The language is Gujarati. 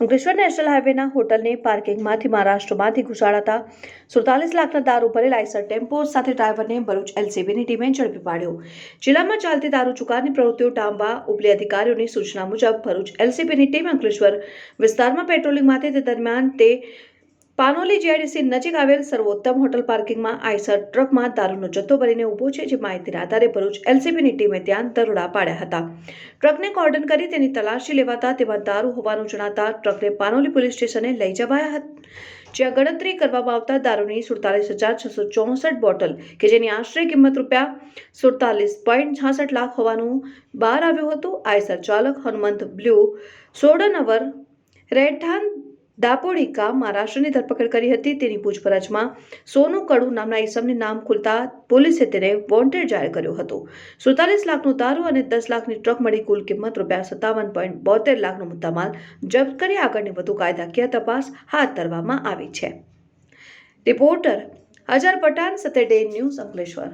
અંકલેશ્વર નેશનલ હાઈવેના હોટલની પાર્કિંગમાંથી મહારાષ્ટ્રમાંથી ઘુસાડાતા સુડતાલીસ લાખના દારૂ ભરેલા આઈસર ટેમ્પો સાથે ડ્રાઈવરને ભરૂચ એલસીબીની ટીમે ઝડપી પાડ્યો. જિલ્લામાં ચાલતી દારૂ ચુકાની પ્રવૃત્તિઓ ટાંબવા ઉપલી અધિકારીઓની સૂચના મુજબ ભરૂચ એલસીબીની ટીમ અંકલેશ્વર વિસ્તારમાં પેટ્રોલિંગમાંથી તે દરમિયાન તે પાનોલી જીઆઈડીસી નજીક આવેલ સર્વોત્તમ હોટલ પાર્કિંગમાં આઈસર ટ્રકમાં દારૂનો જથ્થો ભરીને ઊભો છે, જે માહિતીના આધારે ભરૂચ એલસીબીની ટીમે ત્યાં દરોડા પાડ્યા હતા. ટ્રકને કોર્ડન કરી તેની તલાશી લેવાતા તેમાં દારૂ હોવાનું જણાતા ટ્રકને પાનોલી પોલીસ સ્ટેશને લઈ જવાયા હતા. જ્યાં ગણતરી કરવામાં આવતા દારૂની સુડતાલીસ હજાર છસો ચોસઠ બોટલ, કે જેની આશરે કિંમત રૂપિયા સુડતાલીસ પોઈન્ટ છાસઠ લાખ હોવાનું બહાર આવ્યું હતું. આઈસર ચાલક હનુમંત બ્લુ સોડનવર રહેઠાણ દાપોડિકા મહારાષ્ટ્રની ધરપકડ કરી હતી. તેની પૂછપરછમાં સોનુ કડુ નામના ઈસમની નામ ખુલતા પોલીસે તેને વોન્ટેડ જાહેર કર્યો હતો. સુડતાલીસ લાખનું દારૂ અને દસ લાખની ટ્રક મળી કુલ કિંમત રૂપિયા સત્તાવન પોઈન્ટ બોતેર લાખનો મુદ્દામાલ જપ્ત કરી આગળની વધુ કાયદાકીય તપાસ હાથ ધરવામાં આવી છે. રિપોર્ટર અજર પઠાણ સતેડે ન્યૂઝ અંકલેશ્વર.